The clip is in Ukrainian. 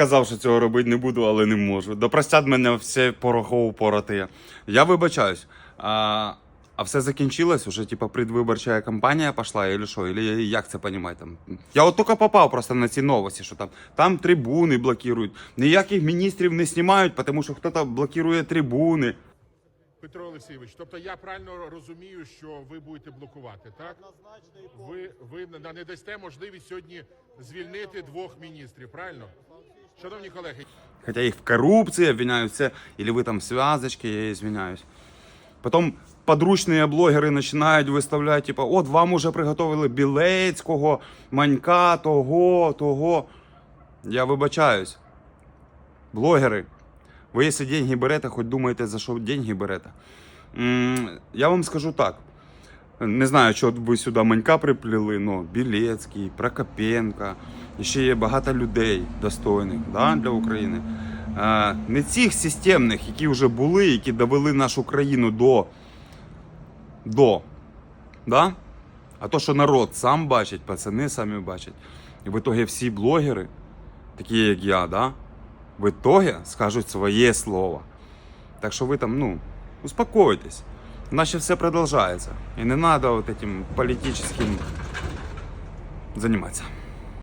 Казав, що цього робити не буду, але не можу. Допростять мене все порохову пороти. Я вибачаюсь. А, а все закінчилось? Уже типа предвиборча кампанія пішла, или що? Или як це понімати? Там? Я от тільки попав просто на ці новості, що там, там трибуни блокують. Ніяких міністрів не знімають, тому що хтось блокує трибуни. Петро Олексійович, тобто я правильно розумію, що ви будете блокувати, так? Ви, ви не дасте можливість сьогодні звільнити двох міністрів, правильно? Шановні колеги, Хотя их в коррупции обвиняют все, или вы там связочки, я извиняюсь. Потом подручные блогери починають виставляти, типа, от вам уже приготовили Білецького, Манька, того, того. Я вибачаюсь. Блогери, ви якщо деньги берете, хоч думаєте, за що деньги берете. Я вам скажу так. Не знаю, що ви сюди Манька припліли, але Білецький, Прокопенко, і ще є багато людей достойних да, для України. Е, Не цих системних, які вже були, які довели нашу країну до. до да? А то, що народ сам бачить, пацани самі бачать. І в итоге всі блогери, такі як я, да, в итоге скажуть своє слово. Так що ви там, ну, успокойтесь. У нас ще все продовжується. І не треба вот этим політичним займатися.